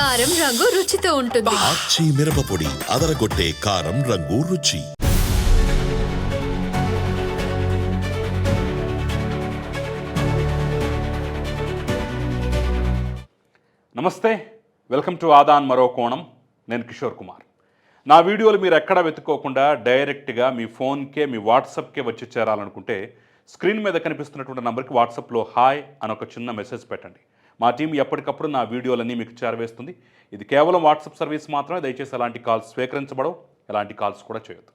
కారం రంగు రుచితో ఉంటుంది. ఆచి మిరపపొడి అదరగొట్టే కారం రంగు రుచి. నమస్తే వెల్కమ్ టు ఆదాన్ మరో కోణం. నేను కిషోర్ కుమార్. నా వీడియోలు మీరు ఎక్కడ వెతుక్కోకుండా డైరెక్ట్గా మీ ఫోన్కే మీ వాట్సాప్కే వచ్చి చేరాలనుకుంటే స్క్రీన్ మీద కనిపిస్తున్నటువంటి నంబర్కి వాట్సాప్లో హాయ్ అని ఒక చిన్న మెసేజ్ పెట్టండి. మా టీం ఎప్పటికప్పుడు నా వీడియోలన్నీ మీకు చేరవేస్తుంది. ఇది కేవలం వాట్సాప్ సర్వీస్ మాత్రమే. దయచేసి ఎలాంటి కాల్స్ స్వీకరించబడవు. ఎలాంటి కాల్స్ కూడా చేయొద్దు.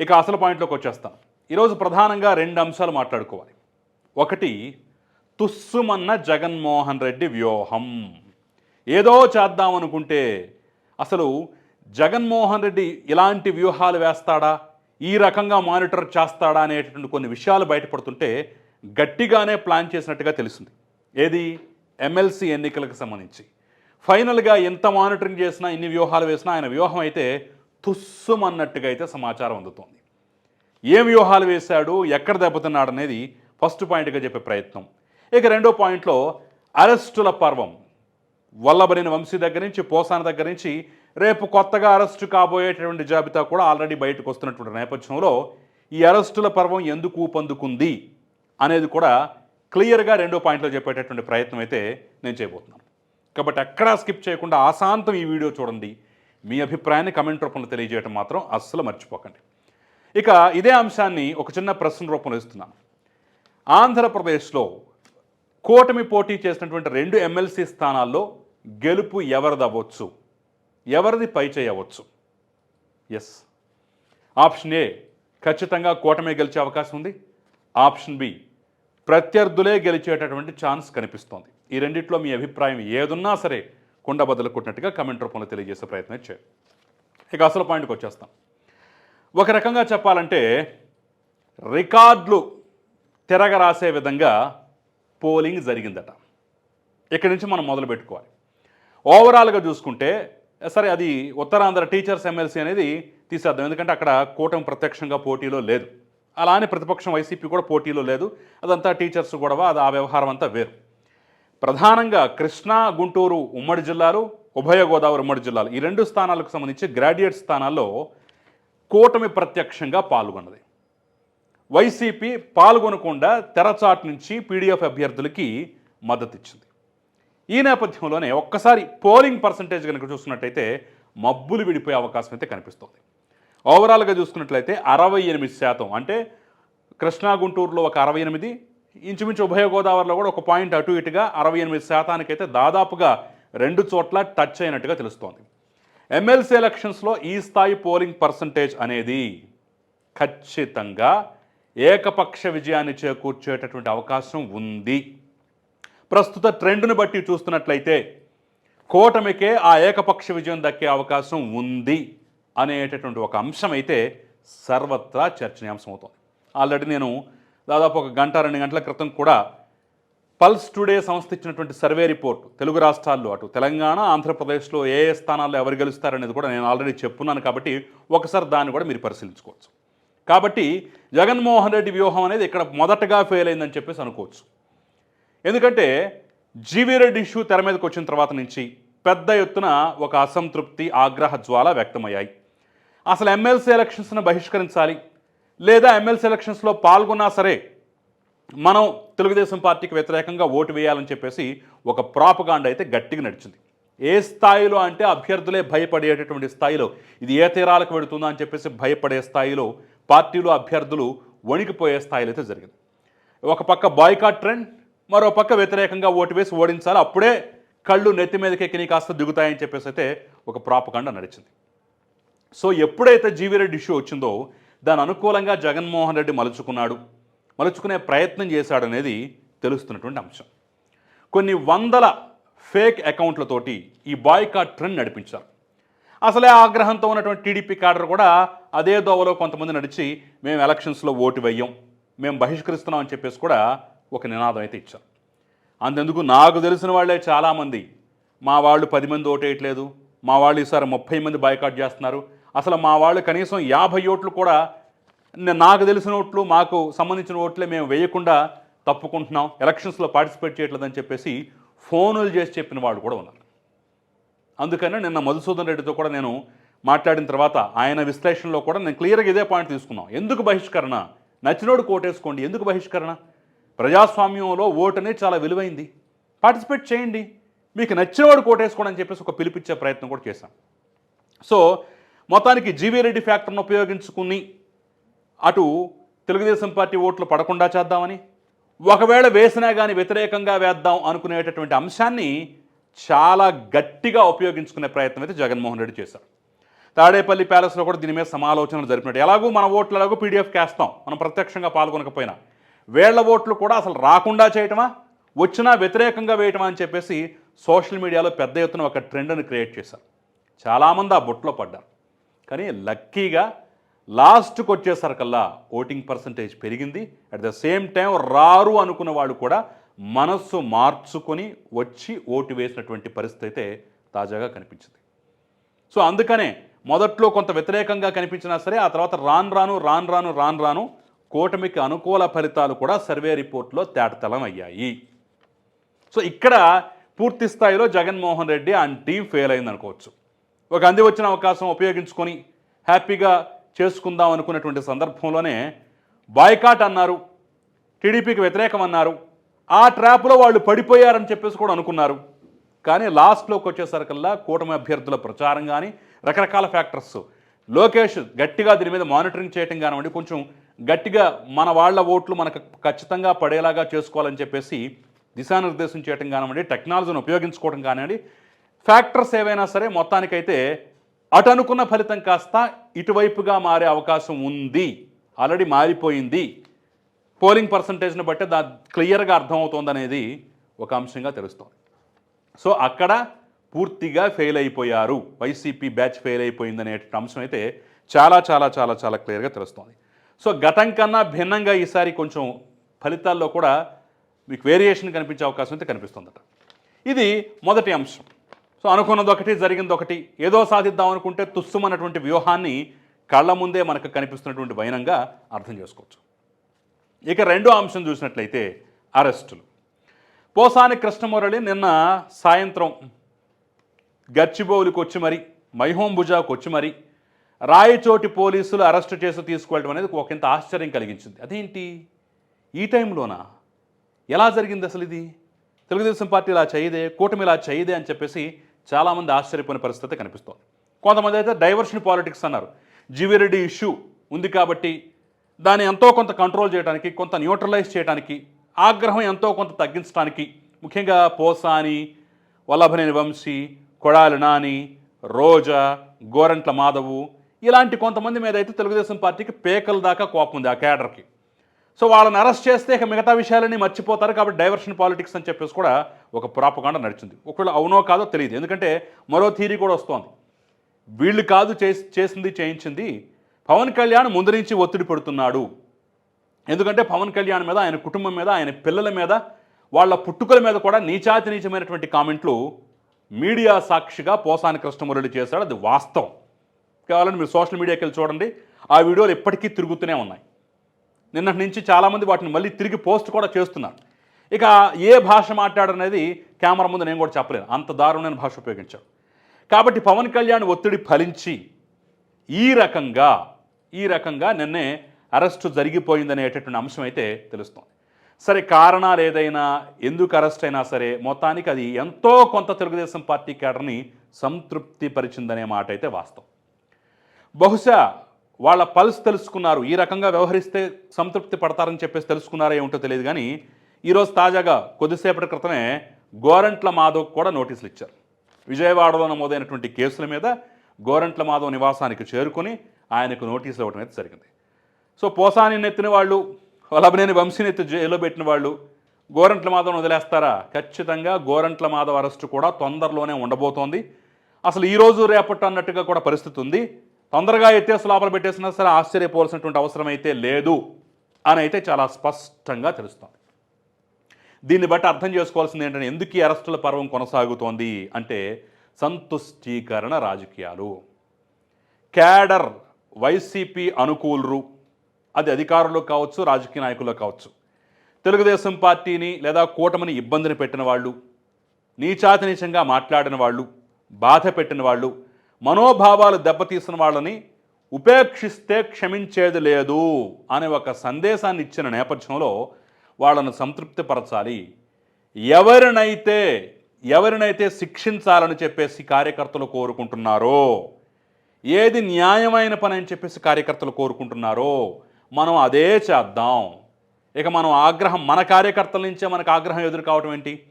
ఇక అసలు పాయింట్లోకి వచ్చేస్తాం. ఈరోజు ప్రధానంగా రెండు అంశాలు మాట్లాడుకోవాలి. ఒకటి తుస్సుమన్న జగన్మోహన్ రెడ్డి వ్యూహం. ఏదో చేద్దామనుకుంటే అసలు జగన్మోహన్ రెడ్డి ఇలాంటి వ్యూహాలు వేస్తాడా? ఈ రకంగా మానిటర్ చేస్తాడా అనేటటువంటి కొన్ని విషయాలు బయటపడుతుంటే గట్టిగానే ప్లాన్ చేసినట్టుగా తెలిసింది ఏది? ఎమ్మెల్సీ ఎన్నికలకు సంబంధించి. ఫైనల్గా ఎంత మానిటరింగ్ చేసినా ఇన్ని వ్యూహాలు వేసినా ఆయన వ్యూహం అయితే తుస్సుమన్నట్టుగా అయితే సమాచారం అందుతోంది. ఏం వ్యూహాలు వేశాడు ఎక్కడ దెబ్బతిన్నాడు అనేది ఫస్ట్ పాయింట్గా చెప్పే ప్రయత్నం. ఇక రెండో పాయింట్లో అరెస్టుల పర్వం. వల్లభనేని వంశీ దగ్గర నుంచి పోసాన దగ్గర నుంచి రేపు కొత్తగా అరెస్టు కాబోయేటటువంటి జాబితా కూడా ఆల్రెడీ బయటకు వస్తున్నటువంటి నేపథ్యంలో ఈ అరెస్టుల పర్వం ఎందుకు ఊపందుకుంది అనేది కూడా క్లియర్గా రెండో పాయింట్లో చెప్పేటటువంటి ప్రయత్నం అయితే నేను చేయబోతున్నాను. కాబట్టి అక్కడ స్కిప్ చేయకుండా ఆశాంతం ఈ వీడియో చూడండి. మీ అభిప్రాయాన్ని కమెంట్ రూపంలో తెలియజేయడం మాత్రం అస్సలు మర్చిపోకండి. ఇక ఇదే అంశాన్ని ఒక చిన్న ప్రశ్న రూపంలో ఇస్తున్నాను. ఆంధ్రప్రదేశ్లో కూటమి పోటీ చేసినటువంటి రెండు ఎమ్మెల్సీ స్థానాల్లో గెలుపు ఎవరిది అవ్వచ్చు ఎవరిది పై చేయవచ్చు? ఎస్ ఆప్షన్ ఏ ఖచ్చితంగా కూటమి గెలిచే అవకాశం ఉంది. ఆప్షన్ బి ప్రత్యర్థులే గెలిచేటటువంటి ఛాన్స్ కనిపిస్తోంది. ఈ రెండిట్లో మీ అభిప్రాయం ఏదున్నా సరే కుండ బదులు కొట్టినట్టుగా కమెంట్ రూపంలో తెలియజేసే ప్రయత్నం చేయండి. ఇక అసలు పాయింట్కి వచ్చేస్తాం. ఒక రకంగా చెప్పాలంటే రికార్డులు తిరగరాసే విధంగా పోలింగ్ జరిగిందట. ఇక్కడి నుంచి మనం మొదలు పెట్టుకోవాలి. ఓవరాల్గా చూసుకుంటే సరే అది ఉత్తరాంధ్ర టీచర్స్ ఎమ్మెల్సీ అనేది తీసేద్దాం. ఎందుకంటే అక్కడ కూటమి ప్రత్యక్షంగా పోటీలో లేదు. అలానే ప్రతిపక్షం వైసీపీ కూడా పోటీలో లేదు. అదంతా టీచర్స్ గొడవ అది ఆ వ్యవహారం అంతా వేరు. ప్రధానంగా కృష్ణా గుంటూరు ఉమ్మడి జిల్లాలు ఉభయ గోదావరి ఉమ్మడి జిల్లాలు. ఈ రెండు స్థానాలకు సంబంధించి గ్రాడ్యుయేట్ స్థానాల్లో కూటమి ప్రత్యక్షంగా పాల్గొన్నది. వైసీపీ పాల్గొనకుండా తెరచాటు నుంచి పీడీఎఫ్ అభ్యర్థులకి మద్దతు ఇచ్చింది ఈ నేపథ్యంలోనే ఒక్కసారి పోలింగ్ పర్సంటేజ్ కనుక చూసుకున్నట్టయితే మబ్బులు విడిపోయే అవకాశం అయితే కనిపిస్తోంది. ఓవరాల్గా చూసుకున్నట్లయితే అరవై ఎనిమిది శాతం. అంటే కృష్ణా గుంటూరులో ఒక అరవై ఎనిమిది ఇంచుమించు ఉభయ గోదావరిలో కూడా ఒక పాయింట్ అటు ఇటుగా అరవై ఎనిమిది శాతానికైతే దాదాపుగా రెండు చోట్ల టచ్ అయినట్టుగా తెలుస్తోంది. ఎమ్మెల్సీ ఎలక్షన్స్లో ఈ స్థాయి పోలింగ్ పర్సంటేజ్ అనేది ఖచ్చితంగా ఏకపక్ష విజయాన్ని చేకూర్చేటటువంటి అవకాశం ఉంది. ప్రస్తుత ట్రెండ్ను బట్టి చూస్తున్నట్లయితే కూటమికే ఆ ఏకపక్ష విజయం దక్కే అవకాశం ఉంది. అనేటటువంటి ఒక అంశం అయితే సర్వత్రా చర్చనీయాంశం అవుతుంది ఆల్రెడీ నేను దాదాపు ఒక గంట రెండు గంటల క్రితం కూడా పల్స్ టుడే సంస్థ ఇచ్చినటువంటి సర్వే రిపోర్ట్ తెలుగు రాష్ట్రాల్లో అటు తెలంగాణ ఆంధ్రప్రదేశ్లో ఏ ఏ స్థానాల్లో ఎవరు గెలుస్తారనేది కూడా నేను ఆల్రెడీ చెప్పున్నాను కాబట్టి ఒకసారి దాన్ని కూడా మీరు పరిశీలించుకోవచ్చు. కాబట్టి జగన్మోహన్ రెడ్డి వ్యూహం అనేది ఇక్కడ మొదటగా ఫెయిల్ అయిందని చెప్పేసి అనుకోవచ్చు. ఎందుకంటే జీవీ రెడ్డి ఇష్యూ తెర మీదకి వచ్చిన తర్వాత నుంచి పెద్ద ఎత్తున ఒక అసంతృప్తి ఆగ్రహ జ్వాల వ్యక్తమయ్యాయి. అసలు ఎమ్మెల్సీ ఎలక్షన్స్ను బహిష్కరించాలి. లేదా ఎమ్మెల్సీ ఎలక్షన్స్లో పాల్గొన్నా సరే మనం తెలుగుదేశం పార్టీకి వ్యతిరేకంగా ఓటు వేయాలని చెప్పేసి ఒక ప్రాపగాండ అయితే గట్టిగా నడిచింది. ఏ స్థాయిలో అంటే అభ్యర్థులే భయపడేటటువంటి స్థాయిలో ఇది ఏ తీరాలకు పెడుతుందా అని చెప్పేసి భయపడే స్థాయిలో పార్టీలు అభ్యర్థులు వణికిపోయే స్థాయిలో అయితే జరిగింది. ఒక పక్క బాయ్కాట్ ట్రెండ్ మరో పక్క వ్యతిరేకంగా ఓటు వేసి ఓడించాలి. అప్పుడే కళ్ళు నెత్తి మీదకి ఎక్కి కాస్త దిగుతాయని చెప్పేసి అయితే ఒక ప్రాపకాండ నడిచింది. సో ఎప్పుడైతే జీవిరెడ్డి ఇష్యూ వచ్చిందో దాని అనుకూలంగా జగన్మోహన్ రెడ్డి మలుచుకున్నాడు మలుచుకునే ప్రయత్నం చేశాడనేది తెలుస్తున్నటువంటి అంశం. కొన్ని వందల ఫేక్ అకౌంట్లతోటి ఈ బాయ్కాట్ ట్రెండ్ నడిపించారు. అసలే ఆగ్రహంతో ఉన్నటువంటి టీడీపీ క్యాడర్ కూడా అదే దోవలో కొంతమంది నడిచి మేము ఎలక్షన్స్లో ఓటు వేయం మేము బహిష్కరిస్తున్నాం అని చెప్పేసి కూడా ఒక నినాదం అయితే ఇచ్చారు. అంతెందుకు? నాకు తెలిసిన వాళ్ళే చాలామంది. మా వాళ్ళు పది మంది ఓటేయట్లేదు మా వాళ్ళు ఈసారి ముప్పై మంది బాయ్కాట్ చేస్తున్నారు. అసలు మా వాళ్ళు కనీసం యాభై ఓట్లు కూడా నాకు తెలిసిన ఓట్లు మాకు సంబంధించిన ఓట్లే మేము వేయకుండా తప్పుకుంటున్నాం ఎలక్షన్స్లో పార్టిసిపేట్ చేయట్లేదని చెప్పేసి ఫోనులు చేసి చెప్పిన వాళ్ళు కూడా ఉన్నారు. అందుకని నిన్న మధుసూదన్ రెడ్డితో కూడా నేను మాట్లాడిన తర్వాత ఆయన విశ్లేషణలో కూడా నేను క్లియర్గా ఇదే పాయింట్ తీసుకున్నాం. ఎందుకు బహిష్కరణ? నచ్చినోడు కోటేసుకోండి. ఎందుకు బహిష్కరణ? ప్రజాస్వామ్యంలో ఓటు అనేది చాలా విలువైంది. పార్టిసిపేట్ చేయండి. మీకు నచ్చినవాడు కోటేసుకోండి అని చెప్పేసి ఒక పిలిపించే ప్రయత్నం కూడా చేశాం. సో మొత్తానికి జీవీ రెడ్డి ఫ్యాక్టర్ను ఉపయోగించుకుని అటు తెలుగుదేశం పార్టీ ఓట్లు పడకుండా చేద్దామని ఒకవేళ వేసినా కానీ వ్యతిరేకంగా వేద్దాం అనుకునేటటువంటి అంశాన్ని చాలా గట్టిగా ఉపయోగించుకునే ప్రయత్నం అయితే జగన్మోహన్ రెడ్డి చేశారు తాడేపల్లి ప్యాలెస్లో కూడా దీని మీద సమాలోచనలు జరిపినట్టు. ఎలాగూ మన ఓట్లు ఎలాగో పీడిఎఫ్ కేస్తాం మనం ప్రత్యక్షంగా పాల్గొనకపోయినా. వేళ్ళ ఓట్లు కూడా అసలు రాకుండా చేయటమా వచ్చినా వ్యతిరేకంగా వేయటమా అని చెప్పేసి సోషల్ మీడియాలో పెద్ద ఎత్తున ఒక ట్రెండ్ని క్రియేట్ చేశారు. చాలామంది ఆ బొట్లో పడ్డారు. కానీ లక్కీగా లాస్ట్కి వచ్చేసరికల్లా ఓటింగ్ పర్సంటేజ్ పెరిగింది. అట్ ద సేమ్ టైం రారు అనుకున్న వాళ్ళు కూడా మనస్సు మార్చుకొని వచ్చి ఓటు వేసినటువంటి పరిస్థితి అయితే తాజాగా కనిపించింది. సో అందుకనే మొదట్లో కొంత వ్యతిరేకంగా కనిపించినా సరే ఆ తర్వాత రాను రాను రాను రాను రాను రాను కూటమికి అనుకూల ఫలితాలు కూడా సర్వే రిపోర్ట్లో తేటతలం అయ్యాయి. సో ఇక్కడ పూర్తి స్థాయిలో Jaganmohan Reddy and team fail అయింది అనుకోవచ్చు ఒక అంది వచ్చిన అవకాశం ఉపయోగించుకొని హ్యాపీగా చేసుకుందాం అనుకున్నటువంటి సందర్భంలోనే బాయ్కాట్ అన్నారు టీడీపీకి వ్యతిరేకం అన్నారు. ఆ ట్రాప్లో వాళ్ళు పడిపోయారని చెప్పేసి కూడా అనుకున్నారు. కానీ లాస్ట్లోకి వచ్చేసరికల్లా కూటమి అభ్యర్థుల ప్రచారం కానీ రకరకాల ఫ్యాక్టర్స్. లోకేష్ గట్టిగా దీని మీద మానిటరింగ్ చేయటం కానివ్వండి కొంచెం గట్టిగా మన వాళ్ళ ఓట్లు మనకు ఖచ్చితంగా పడేలాగా చేసుకోవాలని చెప్పేసి దిశానిర్దేశం చేయటం కానివ్వండి టెక్నాలజీని ఉపయోగించుకోవడం కానివ్వండి ఫ్యాక్టర్స్ ఏవైనా సరే మొత్తానికైతే అటు అనుకున్న ఫలితం కాస్త ఇటువైపుగా మారే అవకాశం ఉంది. ఆల్రెడీ మారిపోయింది. పోలింగ్ పర్సంటేజ్ని బట్టి దా క్లియర్గా అర్థమవుతోందనేది ఒక అంశంగా తెలుస్తోంది. సో అక్కడ పూర్తిగా ఫెయిల్ అయిపోయారు. వైసీపీ బ్యాచ్ ఫెయిల్ అయిపోయిందనే అంశం అయితే చాలా చాలా చాలా చాలా క్లియర్గా తెలుస్తోంది. సో గతం కన్నా భిన్నంగా ఈసారి కొంచెం ఫలితాల్లో కూడా మీకు వేరియేషన్ కనిపించే అవకాశం అయితే కనిపిస్తుందట. ఇది మొదటి అంశం. సో అనుకున్నది ఒకటి జరిగింది ఒకటి ఏదో సాధిద్దాం అనుకుంటే తుస్సుమన్నటువంటి వ్యూహాన్ని కళ్ళ ముందే మనకు కనిపిస్తున్నటువంటి వైనంగా అర్థం చేసుకోవచ్చు. ఇక రెండో అంశం చూసినట్లయితే అరెస్టులు. పోసాని కృష్ణమురళి నిన్న సాయంత్రం గచ్చిబౌలికి వచ్చి మరి మైహోంబుజాకు వచ్చి మరి రాయచోటి పోలీసులు అరెస్ట్ చేసి తీసుకువెళ్ళడం అనేది ఒకంత ఆశ్చర్యం కలిగించింది. అదేంటి? ఈ టైంలోనా? ఎలా జరిగింది అసలు ఇది తెలుగుదేశం పార్టీ ఇలా చేయదే కూటమి ఇలా చేయదే అని చెప్పేసి చాలామంది ఆశ్చర్యపోయిన పరిస్థితి కనిపిస్తోంది. కొంతమంది అయితే డైవర్షన్ పాలిటిక్స్ అన్నారు. జీవీరెడ్డి ఇష్యూ ఉంది కాబట్టి దాన్ని ఎంతో కొంత కంట్రోల్ చేయడానికి కొంత న్యూట్రలైజ్ చేయడానికి ఆగ్రహం ఎంతో కొంత తగ్గించడానికి ముఖ్యంగా పోసాని వల్లభనేని వంశీ కొడాలి నాని రోజా గోరంట్ల మాధవు ఇలాంటి కొంతమంది మీద అయితే తెలుగుదేశం పార్టీకి పేకల దాకా కోపం ఉంది ఆ కేడర్కి. సో వాళ్ళని అరెస్ట్ చేస్తే ఇక మిగతా విషయాలన్నీ మర్చిపోతారు కాబట్టి డైవర్షన్ పాలిటిక్స్ అని చెప్పేసి కూడా ఒక ప్రాపగాండ నడిచింది. ఒకవేళ అవునో కాదో తెలియదు. ఎందుకంటే మరో థీరీ కూడా వస్తోంది. వీళ్ళు కాదు చేసింది చేయించింది పవన్ కళ్యాణ్ ముందు నుంచి ఒత్తిడి పెడుతున్నాడు. ఎందుకంటే పవన్ కళ్యాణ్ మీద ఆయన కుటుంబం మీద ఆయన పిల్లల మీద వాళ్ళ పుట్టుకల మీద కూడా నీచాతి నీచమైనటువంటి కామెంట్లు మీడియా సాక్షిగా పోసాని కృష్ణమురళి చేశాడు. అది వాస్తవం. కావాలని మీరు సోషల్ మీడియాకి వెళ్ళి చూడండి. ఆ వీడియోలు ఎప్పటికీ తిరుగుతూనే ఉన్నాయి. నిన్నటి నుంచి చాలామంది వాటిని మళ్ళీ తిరిగి పోస్ట్ కూడా చేస్తున్నారు. ఇక ఏ భాష మాట్లాడనేది కెమెరా ముందు నేను కూడా చెప్పలేను. అంత దారుణమైన భాష ఉపయోగించాడు కాబట్టి పవన్ కళ్యాణ్ ఒత్తిడి ఫలించి ఈ రకంగా ఈ రకంగా నిన్నే అరెస్టు జరిగిపోయిందనేటటువంటి అంశం అయితే తెలుస్తోంది. సరే కారణాలు ఏదైనా ఎందుకు అరెస్ట్ అయినా సరే మొత్తానికి అది ఎంతో కొంత తెలుగుదేశం పార్టీ కేడర్ని సంతృప్తిపరిచిందనే మాట అయితే వాస్తవం. బహుశా వాళ్ళ పల్స్ తెలుసుకున్నారు. ఈ రకంగా వ్యవహరిస్తే సంతృప్తి పడతారని చెప్పేసి తెలుసుకున్నారో ఏమిటో తెలియదు కానీ ఈరోజు తాజాగా కొద్దిసేపటి క్రితమే గోరంట్ల మాధవ్ కూడా నోటీసులు ఇచ్చారు. విజయవాడలో నమోదైనటువంటి కేసుల మీద గోరంట్ల మాధవ్ నివాసానికి చేరుకొని ఆయనకు నోటీసులు ఇవ్వడం అయితే జరిగింది. సో పోసాని నెత్తిన వాళ్ళు వల్లభనేని వంశీని ఎత్తి జైల్లో పెట్టిన వాళ్ళు గోరంట్ల మాధవ్ని వదిలేస్తారా? ఖచ్చితంగా గోరంట్ల మాధవ్ అరెస్టు కూడా తొందరలోనే ఉండబోతోంది. అసలు ఈ రోజు రేపటి అన్నట్టుగా కూడా పరిస్థితి ఉంది. తొందరగా ఎత్తేసి లోపల పెట్టేసినా సరే ఆశ్చర్యపోవాల్సినటువంటి అవసరం అయితే లేదు అని అయితే చాలా స్పష్టంగా తెలుస్తోంది. దీన్ని బట్టి అర్థం చేసుకోవాల్సింది ఏంటంటే ఎందుకు ఈ అరెస్టుల పర్వం కొనసాగుతోంది అంటే సంతుష్టీకరణ రాజకీయాలు. క్యాడర్ వైసీపీ అనుకూలరు. అది అధికారులు కావచ్చు రాజకీయ నాయకులు కావచ్చు. తెలుగుదేశం పార్టీని లేదా కూటమిని ఇబ్బందిని పెట్టిన వాళ్ళు నీచాతినీచంగా మాట్లాడిన వాళ్ళు బాధ పెట్టిన వాళ్ళు మనోభావాలు దెబ్బతీసిన వాళ్ళని ఉపేక్షిస్తే క్షమించేది లేదు అనే ఒక సందేశాన్ని ఇచ్చిన నేపథ్యంలో వాళ్ళను సంతృప్తిపరచాలి. ఎవరినైతే ఎవరినైతే శిక్షించాలని చెప్పేసి కార్యకర్తలు కోరుకుంటున్నారో ఏది న్యాయమైన పని అని చెప్పేసి కార్యకర్తలు కోరుకుంటున్నారో మనం అదే చేద్దాం. ఇక మనం ఆగ్రహం మన కార్యకర్తల నుంచే మనకు ఆగ్రహం ఎదురు కావటం ఏంటి?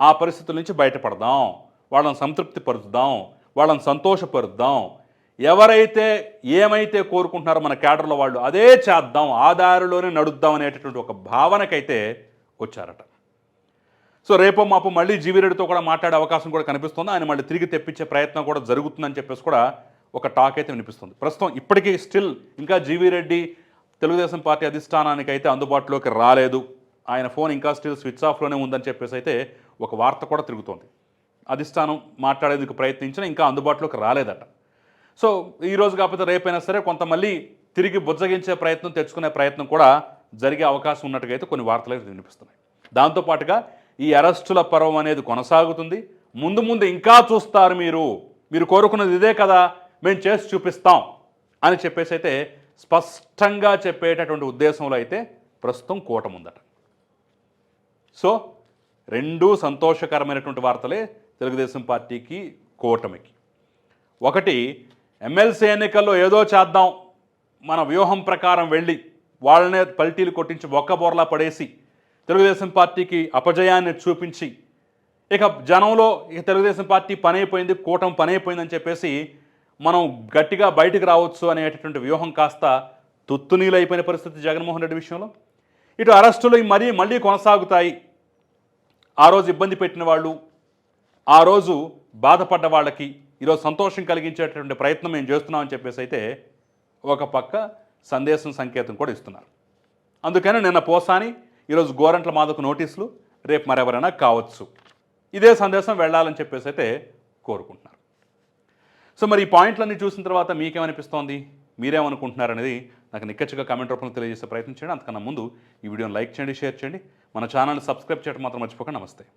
ఆ పరిస్థితుల నుంచి బయటపడదాం. వాళ్ళని సంతృప్తిపరుచుదాం వాళ్ళని సంతోషపరుద్దాం. ఎవరైతే ఏమైతే కోరుకుంటున్నారో మన క్యాడర్లో వాళ్ళు అదే చేద్దాం ఆ దారిలోనే నడుద్దాం అనేటటువంటి ఒక భావనకైతే వచ్చారట. సో రేపో మాపు మళ్ళీ జీవిరెడ్డితో కూడా మాట్లాడే అవకాశం కూడా కనిపిస్తుంది. ఆయన మళ్ళీ తిరిగి తెప్పించే ప్రయత్నం కూడా జరుగుతుందని చెప్పేసి కూడా ఒక టాక్ అయితే వినిపిస్తుంది. ప్రస్తుతం ఇప్పటికీ స్టిల్ ఇంకా జీవిరెడ్డి తెలుగుదేశం పార్టీ అధిష్టానానికి అయితే అందుబాటులోకి రాలేదు. ఆయన ఫోన్ ఇంకా స్టిల్ స్విచ్ ఆఫ్లోనే ఉందని చెప్పేసి అయితే ఒక వార్త కూడా తిరుగుతోంది. అధిష్టానం మాట్లాడేందుకు ప్రయత్నించినా ఇంకా అందుబాటులోకి రాలేదట. సో ఈరోజు కాకపోతే రేపైనా సరే కొంత మళ్ళీ తిరిగి బుజ్జగించే ప్రయత్నం తెచ్చుకునే ప్రయత్నం కూడా జరిగే అవకాశం ఉన్నట్టుగా అయితే కొన్ని వార్తలు అయితే వినిపిస్తున్నాయి దాంతోపాటుగా ఈ అరెస్టుల పర్వం అనేది కొనసాగుతుంది. ముందు ముందు ఇంకా చూస్తారు మీరు. మీరు కోరుకున్నది ఇదే కదా. మేము చేసి చూపిస్తాం అని చెప్పేసి అయితే స్పష్టంగా చెప్పేటటువంటి ఉద్దేశంలో అయితే ప్రస్తుతం కూటముందట. సో రెండూ సంతోషకరమైనటువంటి వార్తలే తెలుగుదేశం పార్టీకి కూటమికి. ఒకటి ఎమ్మెల్సీ ఎన్నికల్లో ఏదో చేద్దాం మన వ్యూహం ప్రకారం వెళ్ళి వాళ్ళనే పల్టీలు కొట్టించి ఒక్క బోర్లా పడేసి తెలుగుదేశం పార్టీకి అపజయాన్ని చూపించి ఇక జనంలో ఇక తెలుగుదేశం పార్టీ పని అయిపోయింది కూటమి పని అయిపోయిందని చెప్పేసి మనం గట్టిగా బయటికి రావచ్చు అనేటటువంటి వ్యూహం కాస్త తుత్తునీలు అయిపోయిన పరిస్థితి జగన్మోహన్ రెడ్డి విషయంలో. ఇటు అరెస్టులు మరీ మళ్ళీ కొనసాగుతాయి. ఆ రోజు ఇబ్బంది పెట్టిన వాళ్ళు ఆ రోజు బాధపడ్డ వాళ్ళకి ఈరోజు సంతోషం కలిగించేటటువంటి ప్రయత్నం మేము చేస్తున్నామని చెప్పేసి అయితే ఒక పక్క సందేశం సంకేతం కూడా ఇస్తున్నారు. అందుకని నిన్న పోసాని ఈరోజు గోరంట్ల మాదకు నోటీసులు రేపు మరెవరైనా కావచ్చు. ఇదే సందేశం వెళ్ళాలని చెప్పేసి అయితే కోరుకుంటున్నారు. సో మరి ఈ పాయింట్లన్నీ చూసిన తర్వాత మీకేమనిపిస్తోంది? మీరేమనుకుంటున్నారు అనేది నాకు నిక్కచ్చిగా కామెంట్ రూపంలో తెలియజేసే ప్రయత్నం చేయండి. అంతకన్నా ముందు ఈ వీడియోని లైక్ చేయండి షేర్ చేయండి. మన ఛానల్ని సబ్స్క్రైబ్ చేయడం మాత్రం మర్చిపోకండి. నమస్తే.